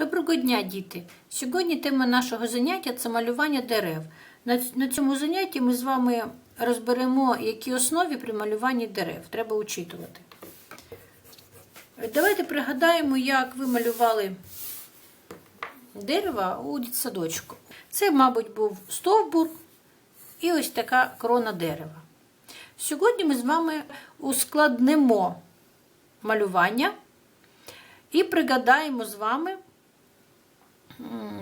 Доброго дня, діти! Сьогодні тема нашого заняття це малювання дерев. На, цьому занятті ми з вами розберемо, які основи при малюванні дерев треба учитувати. Давайте пригадаємо, як ви малювали дерева у дитсадочку. Це, мабуть, був стовбур і ось така крона дерева. Сьогодні ми з вами ускладнимо малювання і пригадаємо з вами,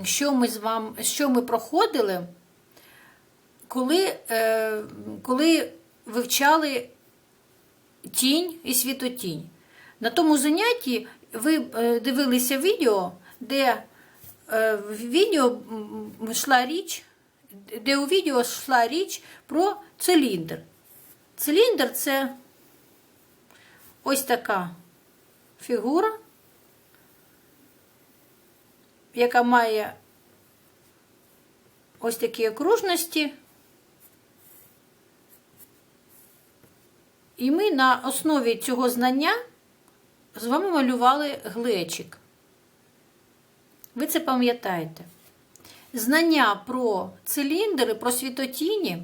що ми з вами, що ми проходили, коли, е, коли вивчали тінь і світотінь. На тому занятті ви е, дивилися відео, де е, в відео йшла річ, де у відео йшла річ про циліндр. Циліндр це ось така фігура, яка має ось такі окружності. І ми на основі цього знання з вами малювали глечик. Ви це пам'ятаєте. Знання про циліндри, про світотіні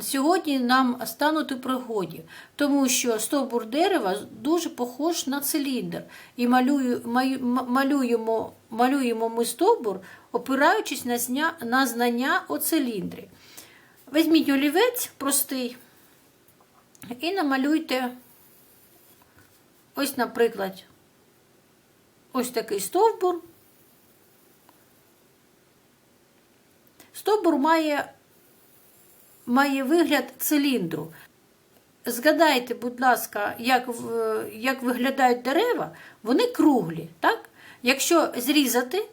сьогодні нам стануть у пригоді, тому що стовбур дерева дуже похож на циліндр. І малюємо, малюємо ми стовбур, опираючись на знання о циліндрі. Візьміть олівець простий і намалюйте ось, наприклад, ось такий стовбур. Стовбур має, має вигляд циліндру. Згадайте, будь ласка, як, як виглядають дерева, вони круглі. Так? Якщо зрізати,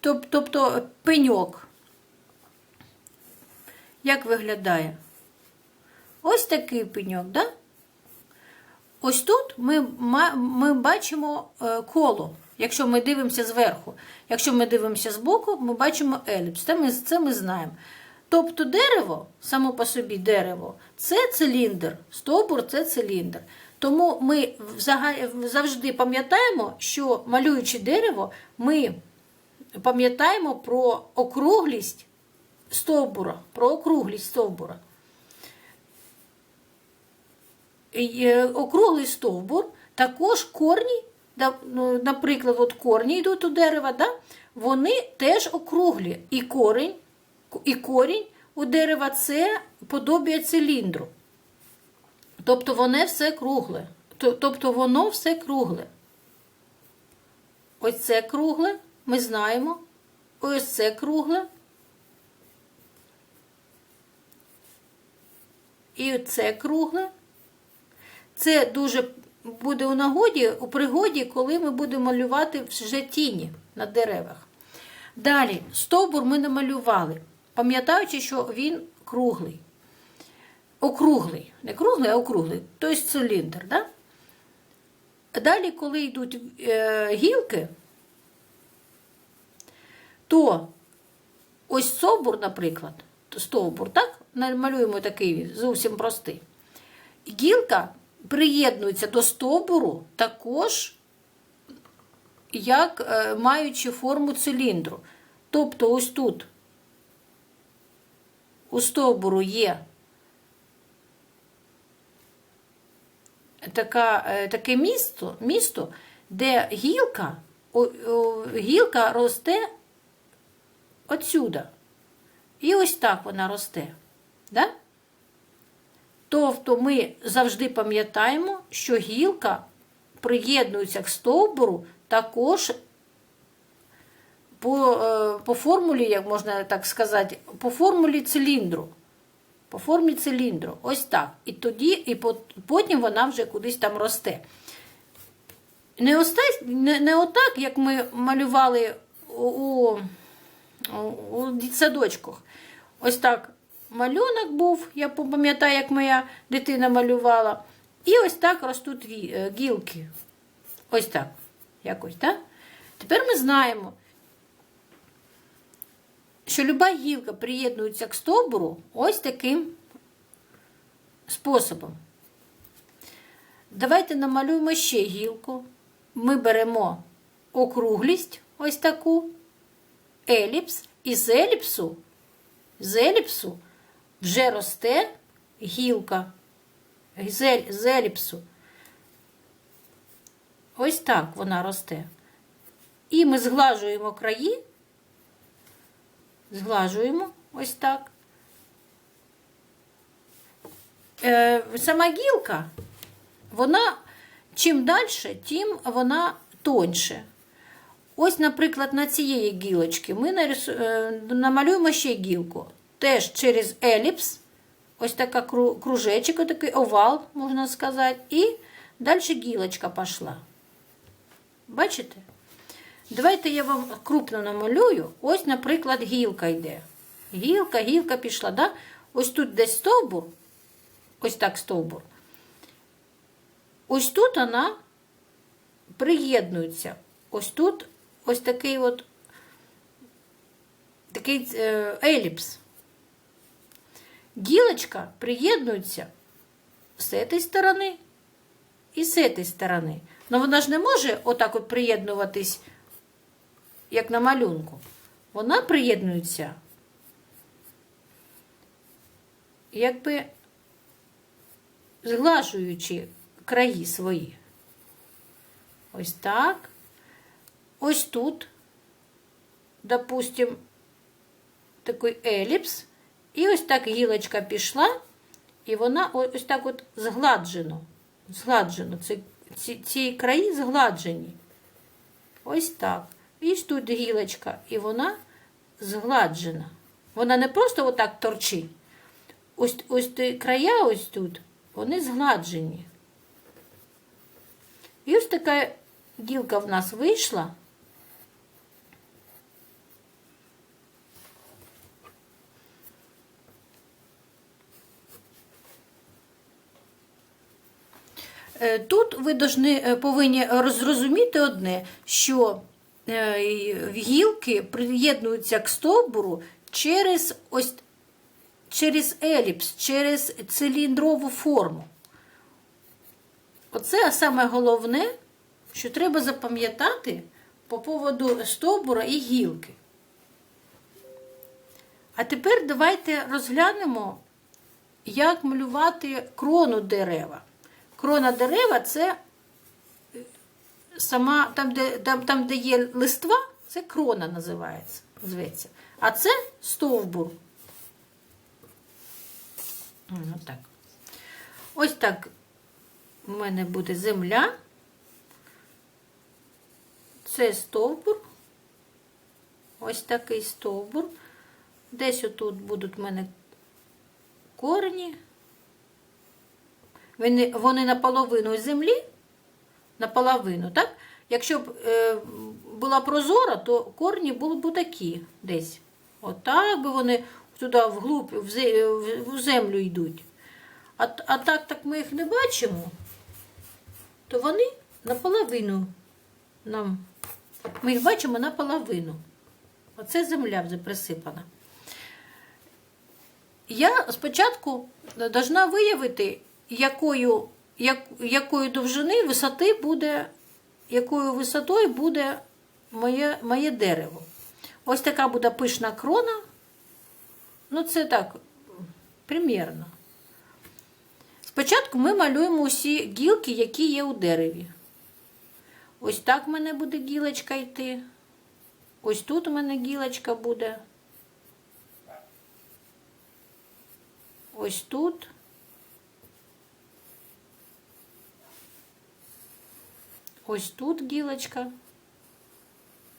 то, тобто пеньок, як виглядає? Ось такий пеньок, да? Ось тут ми, ми бачимо е, коло, якщо ми дивимося зверху. Якщо ми дивимося збоку, ми бачимо еліпс. Це ми, це ми знаємо. Тобто дерево, само по собі дерево, це циліндр, стовбур це циліндр. Тому ми завжди пам'ятаємо, що малюючи дерево, ми пам'ятаємо про округлість стовбура, про округлість стовбура. Е, округлий стовбур, також корні, ну, наприклад, от корні йдуть у дерева, да, вони теж округлі. І корінь, і корінь у дерева це подобія циліндру. Тобто воно все кругле. Тобто воно все кругле. Ось це кругле, ми знаємо. Ось це кругле. І це кругле. Це дуже буде у нагоді, у пригоді, коли ми будемо малювати вже тіні на деревах. Далі, стовбур ми намалювали, пам'ятаючи, що він круглий. Округлий. Не круглий, а округлий. Тобто циліндр. Да? Далі, коли йдуть е, гілки, то ось стовбур, наприклад, стовбур, так? Малюємо такий зовсім простий. Гілка приєднується до стовбуру також, як е, маючи форму циліндру. Тобто, ось тут у стовбуру є така, е, таке місто, місто, де гілка, гілка росте отсюда. І ось так вона росте. Да? Тобто ми завжди пам'ятаємо, що гілка приєднується к стовбуру також по, е, по формулі, як можна так сказати, по формулі циліндру. По формі циліндру. Ось так. І тоді, і потім вона вже кудись там росте. Не, оста- не, не отак, як ми малювали у, у, у дитсадочках. Ось так малюнок був, я пам'ятаю, як моя дитина малювала. І ось так ростуть е, гілки. Ось так. Якось, так? Тепер ми знаємо, що люба гілка приєднується к стовбуру ось таким способом. Давайте намалюємо ще гілку. Ми беремо округлість, ось таку, еліпс, і з еліпсу, з еліпсу вже росте гілка. З, з еліпсу. Ось так вона росте. І ми зглажуємо краї, зглажуємо ось так. Е, сама гілка, вона чим далі, тим вона тоньше. Ось, наприклад, на цієї гілочки ми нарису- е, намалюємо ще гілку. Теж через еліпс, ось така кру- кружечок, такий овал, можна сказати, і далі гілочка пішла. Бачите? Давайте я вам крупно намалюю. Ось, наприклад, гілка йде. Гілка, гілка пішла. Да? Ось тут десь стовбур, ось так стовбур. Ось тут вона приєднується. Ось тут ось такий от такий е, еліпс. Гілочка приєднується з цієї сторони і з цієї сторони. Ну вона ж не може отак от приєднуватись, як на малюнку. Вона приєднується, якби зглажуючи краї свої. Ось так. Ось тут, допустим, такий еліпс. І ось так гілочка пішла, і вона ось так от згладжено. Згладжено. Ці, ці, ці краї згладжені. Ось так. І тут гілочка, і вона згладжена. Вона не просто отак торчить. Ось, ось края ось тут, вони згладжені. І ось така гілка в нас вийшла. Е, Тут ви е, повинні зрозуміти одне, що гілки приєднуються к стовбуру через ось через еліпс, через циліндрову форму. Оце саме головне, що треба запам'ятати по поводу стовбура і гілки. А тепер давайте розглянемо, як малювати крону дерева. Крона дерева це е, сама, там, де, там, там, де є листва, це крона називається. зветься. А це стовбур. М, Отак. Ось так у мене буде земля. Це стовбур. Ось такий стовбур. Десь отут будуть в мене корені. Вони, вони наполовину землі, наполовину, так? Якщо б е, була прозора, то корні були б такі десь. Отак би вони туди вглуб, в, землю йдуть. А, а так, так ми їх не бачимо, то вони наполовину нам. Ми їх бачимо наполовину. Оце земля вже присипана. Я спочатку должна виявити, якою, як, якої довжини висоти буде, якою висотою буде моє, моє дерево. Ось така буде пишна крона. Ну, це так, примірно. Спочатку ми малюємо усі гілки, які є у дереві. Ось так в мене буде гілочка йти. Ось тут у мене гілочка буде. Ось тут. Ось тут гілочка.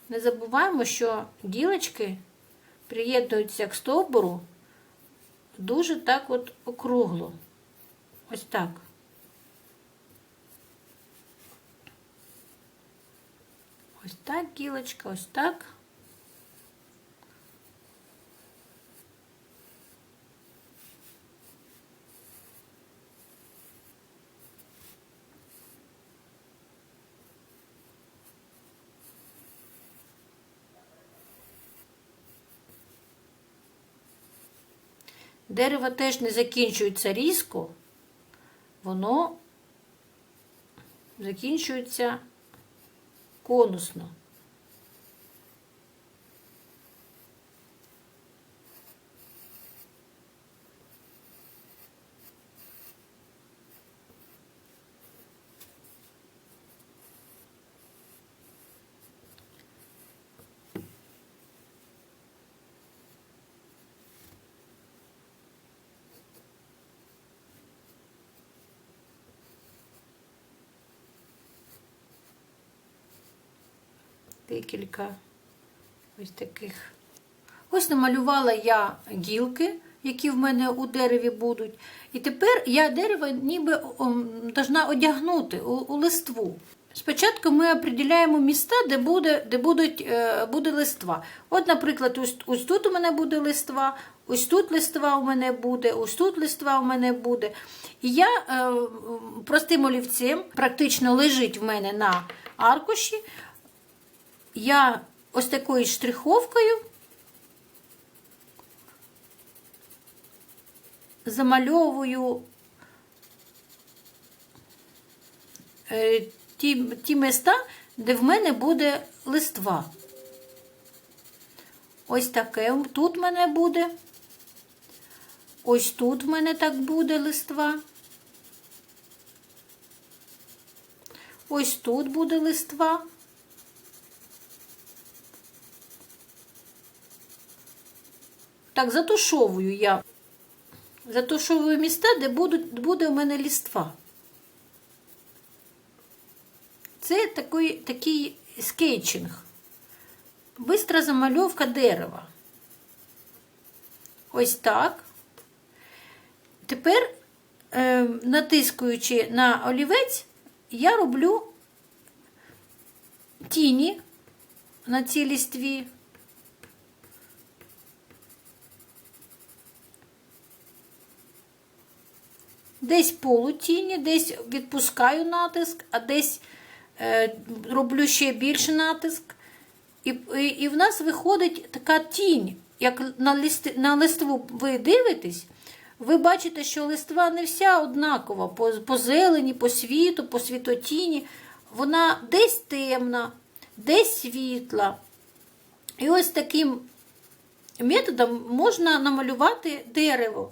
Не забуваємо, що гілочки приєднуються к стовбуру дуже так от округло. Ось так. Ось так гілочка, ось так. Дерево теж не закінчується різко, воно закінчується конусно. Декілька ось таких. Ось намалювала я гілки, які в мене у дереві будуть. І тепер я дерево ніби должна одягнути у, у листву. Спочатку ми определяємо міста, де буде, де будуть, е, буде листва. От, наприклад, ось, ось тут у мене буде листва, ось тут листва у мене буде, ось тут листва у мене буде. І я е, простим олівцем практично лежить в мене на аркуші. Я ось такою штриховкою замальовую е, ті, ті міста, де в мене буде листва. Ось таке тут в мене буде. Ось тут в мене так буде листва. Ось тут буде листва. Так, затушовую я. Затушовую міста, де будуть, буде у мене ліства. Це такий, такий скетчинг. Бистра замальовка дерева. Ось так. Тепер, е, натискуючи на олівець, я роблю тіні на цій лістві. Десь полутіні, десь відпускаю натиск, а десь е, роблю ще більше натиск. І, і, і в нас виходить така тінь. Як на, листи, на листву ви дивитесь, ви бачите, що листва не вся однакова по, по зелені, по світу, по світотіні. Вона десь темна, десь світла. І ось таким методом можна намалювати дерево.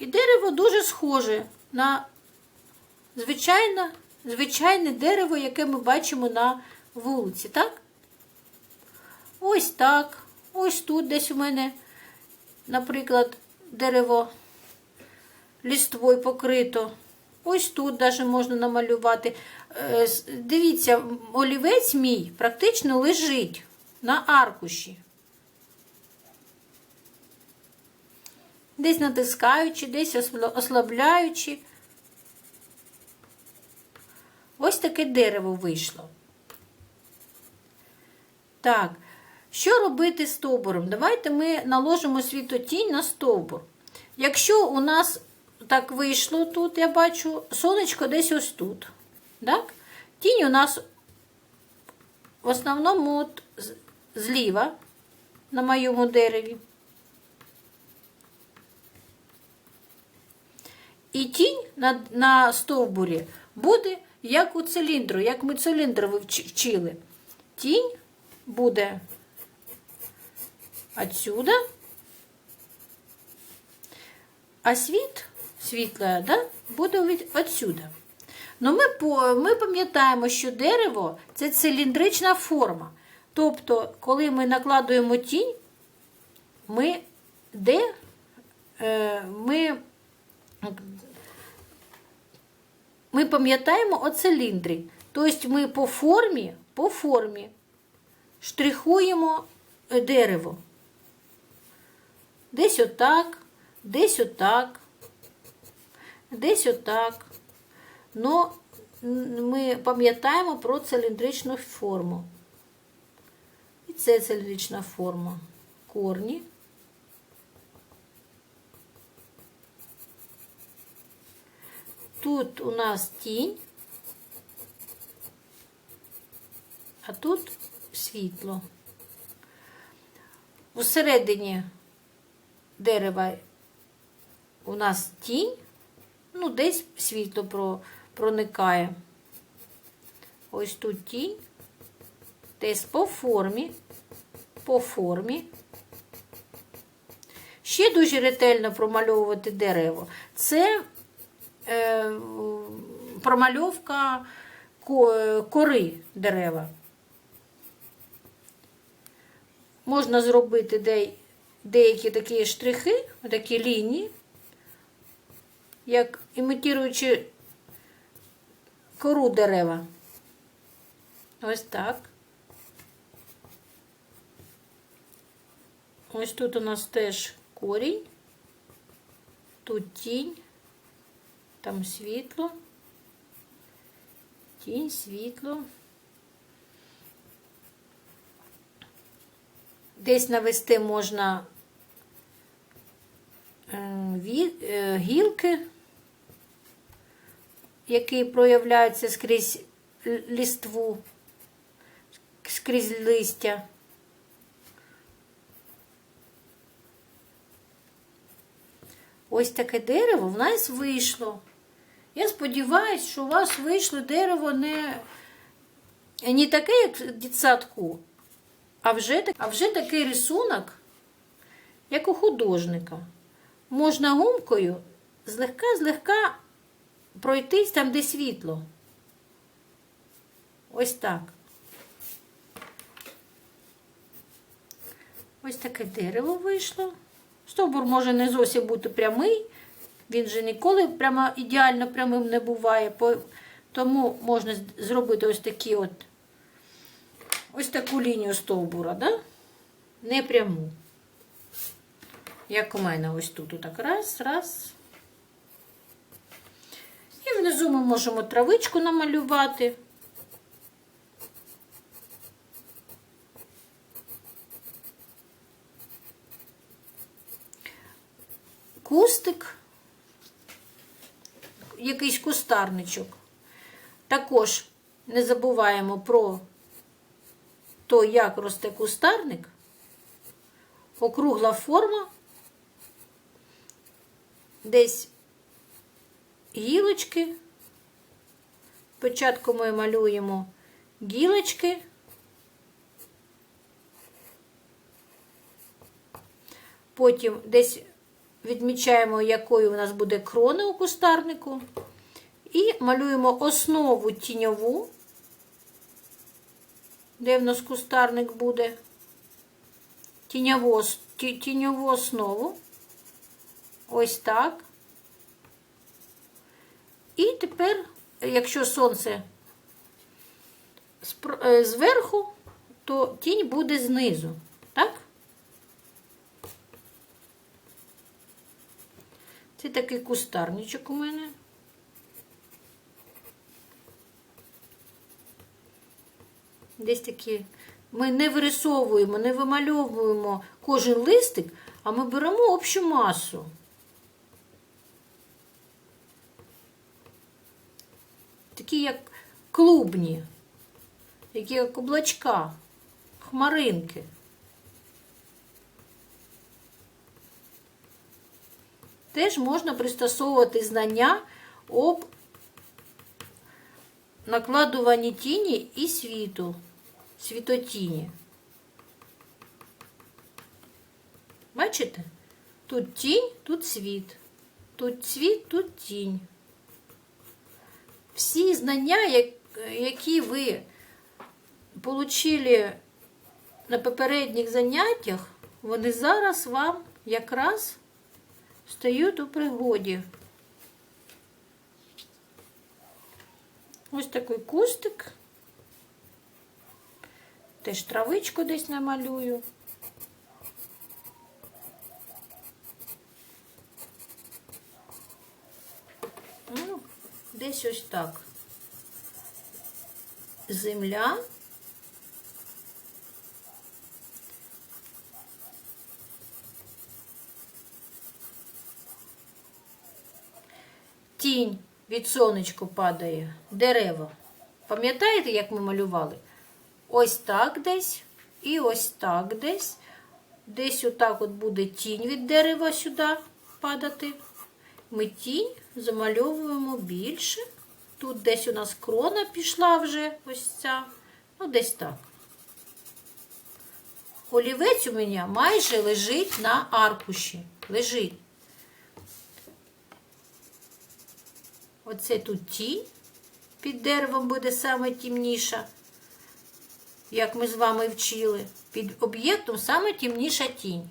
І дерево дуже схоже на звичайне, звичайне дерево, яке ми бачимо на вулиці, так? Ось так. Ось тут десь у мене, наприклад, дерево ліствою покрито. Ось тут навіть можна намалювати. Е, Дивіться, олівець мій практично лежить на аркуші. Десь натискаючи, десь ослабляючи. Ось таке дерево вийшло. Так, що робити з стовбуром? Давайте ми наложимо світотінь на стовбур. Якщо у нас так вийшло тут, я бачу, сонечко десь ось тут. Так? Тінь у нас в основному от зліва на моєму дереві. І тінь на на стовбурі буде як у циліндру, як ми циліндр вчили. Тінь буде отсюда, а світ, світла, да, буде від. Ну, ми, ми пам'ятаємо, що дерево це циліндрична форма. Тобто, коли ми накладуємо тінь, ми де е, ми ми пам'ятаємо о циліндрі. Тобто ми по формі, по формі штрихуємо дерево. Десь отак, десь отак, десь отак. Но ми пам'ятаємо про циліндричну форму. І це циліндрична форма. Корні. Тут у нас тінь, а тут світло. Усередині дерева у нас тінь, ну, десь світло проникає. Ось тут тінь, десь по формі, по формі. Ще дуже ретельно промальовувати дерево. Це Е, промальовка кори дерева. Можна зробити деякі такі штрихи, такі лінії, як імітуючи кору дерева. Ось так. Ось тут у нас теж корінь, тут тінь там світло, тінь, світло. Десь навести можна е, е, гілки, які проявляються скрізь л- листву, скрізь листя. Ось таке дерево в нас вийшло. Я сподіваюся, що у вас вийшло дерево не, не таке, як в дитсадку, а вже, а вже такий рисунок, як у художника. Можна гумкою злегка-злегка пройтись там, де світло. Ось так. Ось таке дерево вийшло. Стовбур може не зовсім бути прямий. Він же ніколи прямо ідеально прямим не буває. Тому можна зробити ось такі от ось таку лінію стовбура, да? не пряму. Як у мене ось тут. Отак раз, раз. І внизу ми можемо травичку намалювати. Кустик, якийсь кустарничок. Також не забуваємо про то, як росте кустарник, округла форма, десь гілочки. Спочатку ми малюємо гілочки. Потім десь відмічаємо, якою у нас буде крона у кустарнику. І малюємо основу тіньову, де в нас кустарник буде. Тіньову, ті- тіньову основу. Ось так. І тепер, якщо сонце е, зверху, то тінь буде знизу. Так? Це такий кустарничок у мене. Десь такі. Ми не вирисовуємо, не вимальовуємо кожен листик, а ми беремо общу масу. Такі як клубні, які як облачка, хмаринки. Теж можна пристосовувати знання об накладуванні тіні і світу, світотіні. Бачите? Тут тінь, тут світ. Тут світ, тут тінь. Всі знання, які ви отримали на попередніх заняттях, вони зараз вам якраз стають у пригоді. Ось такий кустик. Теж травичку десь намалюю. Ну, десь ось так. Земля. Тінь від сонечку падає, дерево. Пам'ятаєте, як ми малювали? Ось так десь і ось так десь. Десь отак от буде тінь від дерева сюди падати. Ми тінь замальовуємо більше. Тут десь у нас крона пішла вже ось ця. Ну, десь так. Олівець у мене майже лежить на аркуші. Лежить. Оце тут тінь під деревом буде саме темніша, як ми з вами вчили. Під об'єктом саме темніша тінь.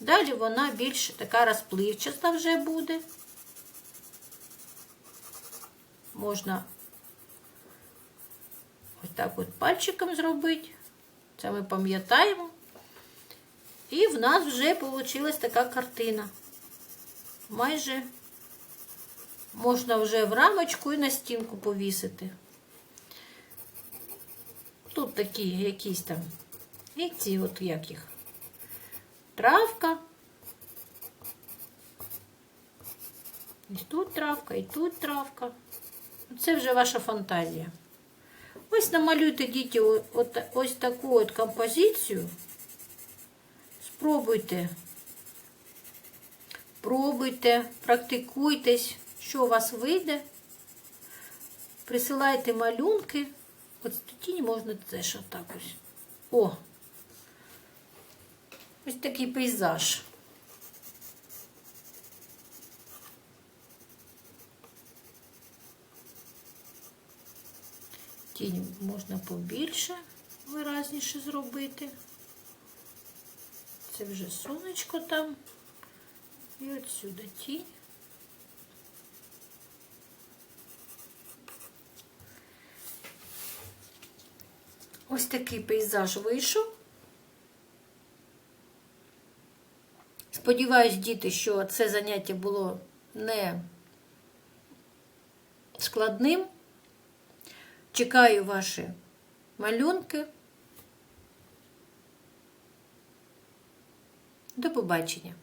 Далі вона більш така розпливчаста вже буде. Можна ось так от пальчиком зробити. Це ми пам'ятаємо. І в нас вже вийшла така картина. Майже можна вже в рамочку і на стінку повісити. Тут такі якісь там, і ці от як їх. Травка. І тут травка, і тут травка. Це вже ваша фантазія. Ось намалюйте діти ось таку от композицію. Спробуйте. Пробуйте, практикуйтесь, що у вас вийде. Присилайте малюнки. От тоді можна теж отак ось. О! Ось такий пейзаж. Тінь можна побільше, виразніше зробити. Це вже сонечко там. І от сюди тінь. Ось такий пейзаж вийшов. Сподіваюсь, діти, що це заняття було не складним. Чекаю ваші малюнки. До побачення!